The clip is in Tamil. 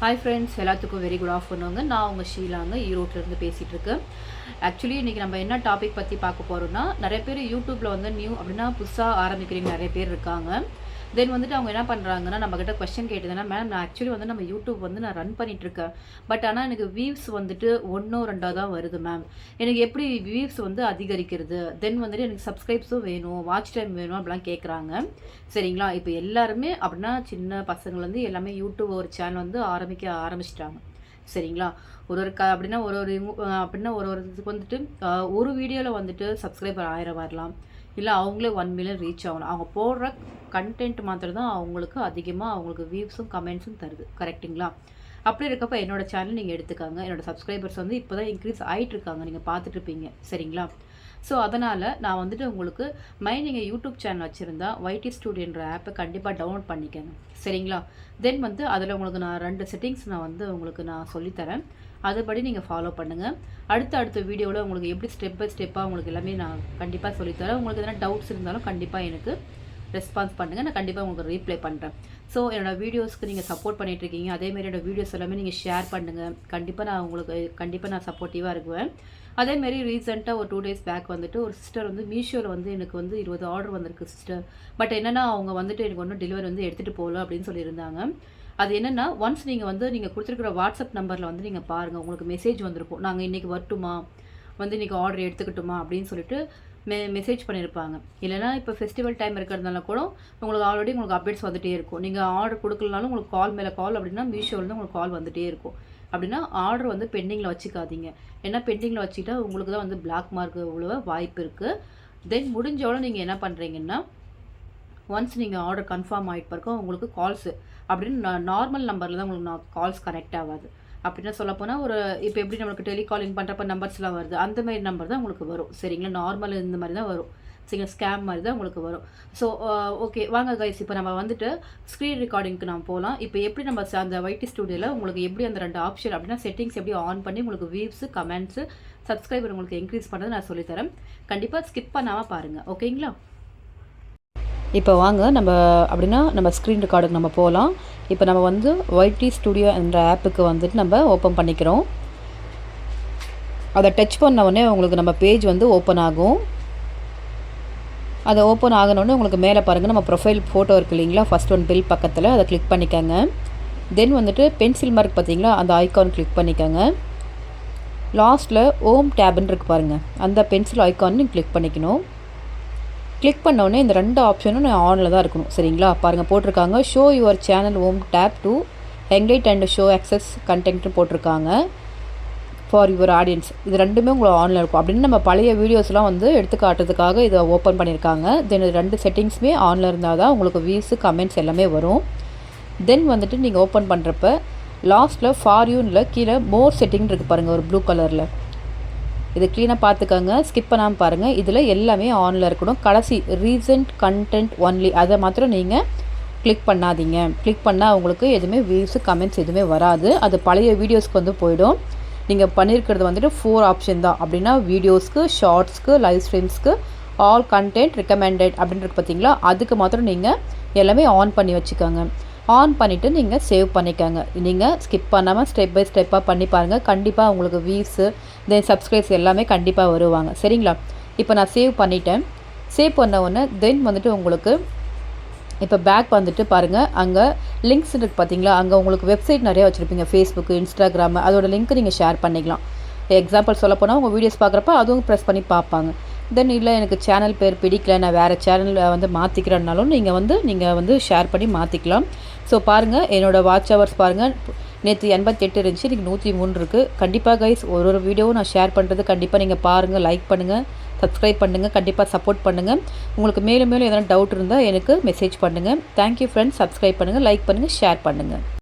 ஹாய் ஃப்ரெண்ட்ஸ் எல்லாத்துக்கும் வெரி குட் ஆஃப்டர்நூங்க நான் உங்கள் ஷீலாங்க ஈரோட்டிலேருந்து பேசிகிட்டு இருக்கேன் ஆக்சுவலி இன்றைக்கி நம்ம என்ன டாபிக் பற்றி பார்க்க போகிறோம்னா நிறைய பேர் யூடியூப்பில் வந்து நியூ அப்படின்னா புதுசாக ஆரம்பிக்கிறீங்க நிறைய பேர் இருக்காங்க. தென் வந்துட்டு அவங்க என்ன பண்ணுறாங்கன்னா நம்மக்கிட்ட கொஸ்டின் கேட்டதுன்னா மேம் நான் ஆக்சுவலி வந்து நம்ம யூடியூப் வந்து நான் ரன் பண்ணிகிட்ருக்கேன் பட் ஆனால் எனக்கு வியூஸ் வந்துட்டு ஒன்றோ ரெண்டோ தான் வருது மேம் எனக்கு எப்படி வியூஸ் வந்து அதிகரிக்கிறது? தென் வந்துட்டு எனக்கு சப்ஸ்கிரைப்ஸும் வேணும் வாட்ச் டைம் வேணும் அப்படிலாம் கேட்குறாங்க சரிங்களா? இப்போ எல்லாருமே அப்படின்னா சின்ன பசங்கள்லேருந்து எல்லாமே யூடியூப் ஒரு சேனல் வந்து ஆரம்பிக்க ஆரம்பிச்சிட்டாங்க. சரிங்களா? ஒரு ஒரு க அப்படின்னா ஒரு ஒரு அப்படின்னா ஒரு ஒரு இதுக்கு வந்துட்டு ஒரு வீடியோவில் வந்துட்டு சப்ஸ்கிரைபர் ஆயிரம் வரலாம். இல்லை அவங்களே ஒன் மில்லியன் ரீச் ஆகணும். அவங்க போடுற கண்டென்ட் மாத்திரம் தான் அவங்களுக்கு அதிகமாக அவங்களுக்கு வியூஸும் கமெண்ட்ஸும் தருது. கரெக்டுங்களா அப்படி இருக்கப்போ என்னோடய சேனல் நீங்கள் எடுத்துக்காங்க. என்னோடய சப்ஸ்கிரைபர்ஸ் வந்து இப்போ தான் இன்க்ரீஸ் ஆகிட்டு இருக்காங்க நீங்கள் பார்த்துட்ருப்பீங்க சரிங்களா? ஸோ அதனால் நான் வந்துட்டு உங்களுக்கு மை நீங்கள் யூடியூப் சேனல் வச்சுருந்தா ஒய்டி ஸ்டூடியோன்ற ஆப்பை கண்டிப்பாக டவுன்லோட் பண்ணிக்கங்க. சரிங்களா? தென் வந்து அதில் உங்களுக்கு நான் ரெண்டு செட்டிங்ஸ் நான் வந்து உங்களுக்கு நான் சொல்லித்தரேன். அதுபடி நீங்கள் ஃபாலோ பண்ணுங்கள் அடுத்த அடுத்த வீடியோவில் உங்களுக்கு எப்படி ஸ்டெப் பை ஸ்டெப்பாக உங்களுக்கு எல்லாமே நான் கண்டிப்பாக சொல்லித்தரேன். உங்களுக்கு எதனா டவுட்ஸ் இருந்தாலும் கண்டிப்பாக எனக்கு ரெஸ்பான்ஸ் பண்ணுங்கள் நான் கண்டிப்பாக உங்களுக்கு ரீப்ளை பண்ணுறேன் ஸோ என்னோடய வீடியோஸ்க்கு நீங்கள் சப்போர்ட் பண்ணிகிட்ருக்கீங்க அதேமாரி என்னோடய வீடியோஸ் எல்லாமே நீங்கள் ஷேர் பண்ணுங்கள் கண்டிப்பாக நான் உங்களுக்கு கண்டிப்பாக நான் சப்போர்ட்டிவாக இருக்குவேன். அதேமாரி ரீசெண்டாக ஒரு டூ டேஸ் பேக் வந்துட்டு ஒரு சிஸ்டர் வந்து மீஷோவில் வந்து எனக்கு வந்து இருபது ஆர்டர் வந்திருக்கு சிஸ்டர் பட் என்னென்னா அவங்க வந்துட்டு எனக்கு ஒன்றும் டெலிவரி வந்து எடுத்துகிட்டு போகல அப்படின்னு சொல்லியிருந்தாங்க. அது என்னென்னா ஒன்ஸ் நீங்கள் வந்து நீங்கள் கொடுத்துருக்குற வாட்ஸ்அப் நம்பரில் வந்து நீங்கள் பாருங்கள் உங்களுக்கு மெசேஜ் வந்திருக்கும். நாங்கள் இன்றைக்கி வரட்டுமா? வந்து இன்றைக்கி ஆர்டர் எடுத்துக்கிட்டுமா? அப்படின்னு சொல்லிட்டு மெ மெசேஜ் பண்ணியிருப்பாங்க இல்லைனா இப்போ ஃபெஸ்டிவல் டைம் இருக்கிறதுனால கூட உங்களுக்கு ஆல்ரெடி உங்களுக்கு அப்டேட்ஸ் வந்துகிட்டே இருக்கும். நீங்கள் ஆர்டர் கொடுக்கலனாலும் உங்களுக்கு கால் மேலே கால் அப்படின்னா மீஷோவில் உங்களுக்கு கால் வந்துகிட்டே இருக்கும். அப்படின்னா ஆர்டர் வந்து பெண்டிங்கில் வச்சுக்காதீங்க. ஏன்னா பெண்டிங்கில் வச்சுக்கிட்டா உங்களுக்கு தான் வந்து பிளாக் மார்க் உழுவ வாய்ப்பு இருக்குது தென் முடிஞ்சோட நீங்கள் என்ன பண்ணுறீங்கன்னா ஒன்ஸ் நீங்கள் ஆர்டர் கன்ஃபார்ம் ஆகிட்டு பிறகு உங்களுக்கு கால்ஸு அப்படின்னு நார்மல் நம்பரில் தான் உங்களுக்கு நான் கால்ஸ் கனெக்ட் ஆகாது. அப்படின்னா சொல்லப்போனால் ஒரு இப்போ எப்படி நம்மளுக்கு டெலிகாலிங் பண்ணுறப்ப நம்பர்ஸ்லாம் வருது அந்த மாதிரி நம்பர் தான் உங்களுக்கு வரும். சரிங்களா? நார்மல் இந்த மாதிரி தான் வரும். சரிங்க ஸ்கேம் மாதிரி தான் உங்களுக்கு வரும். ஸோ ஓகே வாங்க கைஸ் இப்போ நம்ம வந்துட்டு ஸ்க்ரீன் ரெக்கார்டிங்க்கு நம்ம போகலாம் இப்போ எப்படி நம்ம அந்த வைட்டி ஸ்டூடியோவில் உங்களுக்கு எப்படி அந்த ரெண்டு ஆப்ஷன் அப்படின்னா செட்டிங்ஸ் எப்படி ஆன் பண்ணி உங்களுக்கு வியூஸு கமெண்ட்ஸு சப்ஸ்கிரைபர் உங்களுக்கு இன்க்ரீஸ் பண்ணுறது நான் சொல்லித்தரேன். கண்டிப்பாக ஸ்கிப் பண்ணாமல் பாருங்கள் ஓகேங்களா இப்போ வாங்க நம்ம அப்படின்னா நம்ம ஸ்க்ரீன் ரெக்கார்டுக்கு நம்ம போகலாம் இப்போ நம்ம வந்து ஒய்டி ஸ்டுடியோ என்ற ஆப்புக்கு வந்துட்டு நம்ம ஓப்பன் பண்ணிக்கிறோம். அதை டச் பண்ண உடனே உங்களுக்கு நம்ம பேஜ் வந்து ஓப்பன் ஆகும். அதை ஓப்பன் ஆகணுன்னு உங்களுக்கு மேலே பாருங்கள் நம்ம ப்ரொஃபைல் ஃபோட்டோ இருக்குது இல்லைங்களா? ஃபஸ்ட் ஒன் பில் பக்கத்தில் அதை கிளிக் பண்ணிக்கோங்க. தென் வந்துட்டு பென்சில் மார்க் பார்த்தீங்களா? அந்த ஐக்கான் கிளிக் பண்ணிக்கோங்க. லாஸ்ட்டில் ஓம் டேப்னு இருக்கு பாருங்கள் அந்த பென்சில் ஐக்கான் கிளிக் பண்ணிக்கணும். கிளிக் பண்ணோடனே இந்த ரெண்டு ஆப்ஷனும் நான் ஆனில் தான் இருக்கணும். சரிங்களா? பாருங்கள் போட்டிருக்காங்க. Show your channel on tab to highlight and show access கண்டென்ட்னு போட்டிருக்காங்க. ஃபார் யுவர் ஆடியன்ஸ் இது ரெண்டுமே உங்களுக்கு ஆனில் இருக்கும். அப்படின்னு நம்ம பழைய வீடியோஸ்லாம் வந்து எடுத்து காட்டுறதுக்காக இதை ஓப்பன் பண்ணியிருக்காங்க. தென் இது ரெண்டு செட்டிங்ஸுமே ஆனில் இருந்தால் தான் உங்களுக்கு வியூஸு கமெண்ட்ஸ் எல்லாமே வரும். தென் வந்துட்டு நீங்கள் ஓப்பன் பண்ணுறப்ப லாஸ்ட்டில் ஃபார் யூனில் கீழே மோர் செட்டிங் இருக்குது பாருங்கள் ஒரு ப்ளூ கலரில் இதை க்ளீனாக பார்த்துக்கோங்க. ஸ்கிப் பண்ணாமல் பாருங்கள் இதில் எல்லாமே ஆனில் இருக்கணும். கடைசி ரீசன்ட் கண்டென்ட் ஒன்லி அதை மாத்திரம் நீங்கள் கிளிக் பண்ணாதீங்க. கிளிக் பண்ணால் உங்களுக்கு எதுவுமே வியூஸு கமெண்ட்ஸ் எதுவுமே வராது. அது பழைய வீடியோஸ்க்கு வந்து போயிடும். நீங்கள் பண்ணியிருக்கிறது வந்துட்டு ஃபோர் ஆப்ஷன் தான். அப்படின்னா வீடியோஸ்க்கு ஷார்ட்ஸ்க்கு லைவ் ஸ்ட்ரீம்ஸ்க்கு ஆல் கண்டென்ட் ரெக்கமெண்டட் அப்படின்றது பார்த்தீங்களா? அதுக்கு மாத்திரம் நீங்கள் எல்லாமே ஆன் பண்ணி வச்சுக்கோங்க. ஆன் பண்ணிவிட்டு நீங்கள் சேவ் பண்ணிக்கோங்க. நீங்கள் ஸ்கிப் பண்ணாமல் ஸ்டெப் பை ஸ்டெப்பாக பண்ணி பாருங்கள் கண்டிப்பாக உங்களுக்கு வியூஸு தென் சப்ஸ்கிரைப்ஸ் எல்லாமே கண்டிப்பாக வருவாங்க. சரிங்களா? இப்போ நான் சேவ் பண்ணிட்டேன். சேவ் பண்ண உடனே தென் வந்துட்டு உங்களுக்கு இப்போ பேக் வந்துட்டு பாருங்கள் அங்கே லிங்க்ஸ் இருக்குது பார்த்தீங்களா? அங்கே உங்களுக்கு வெப்சைட் நிறையா வச்சுருப்பீங்க. ஃபேஸ்புக்கு இன்ஸ்டாகிராமு அதோட லிங்க் நீங்கள் ஷேர் பண்ணிக்கலாம். எக்ஸாம்பிள் சொல்ல போனால் உங்கள் வீடியோஸ் பார்க்குறப்ப அதுவும் ப்ரெஸ் பண்ணி பார்ப்பாங்க. தென் இல்லை எனக்கு சேனல் பேர் பிடிக்கல நான் வேறு சேனலில் வந்து மாற்றிக்கிறேன்னாலும் நீங்கள் வந்து நீங்கள் வந்து ஷேர் பண்ணி மாற்றிக்கலாம் ஸோ பாருங்கள் என்னோடய வாட்ச் ஹவர்ஸ் பாருங்கள் நேற்று எண்பத்தெட்டு இருந்துச்சு இன்றைக்கி நூற்றி மூணு இருக்குது கண்டிப்பாக கைஸ் ஒரு ஒரு வீடியோவும் நான் ஷேர் பண்ணுறது கண்டிப்பாக நீங்கள் பாருங்கள் லைக் பண்ணுங்கள் சப்ஸ்கிரைப் பண்ணுங்கள் கண்டிப்பாக சப்போர்ட் பண்ணுங்கள் உங்களுக்கு மேலும் மேலும் எதனா டவுட் இருந்தால் எனக்கு மெசேஜ் பண்ணுங்கள் தேங்க்யூ ஃப்ரெண்ட்ஸ் சப்ஸ்கிரைப் பண்ணுங்கள் லைக் பண்ணுங்கள் ஷேர் பண்ணுங்கள்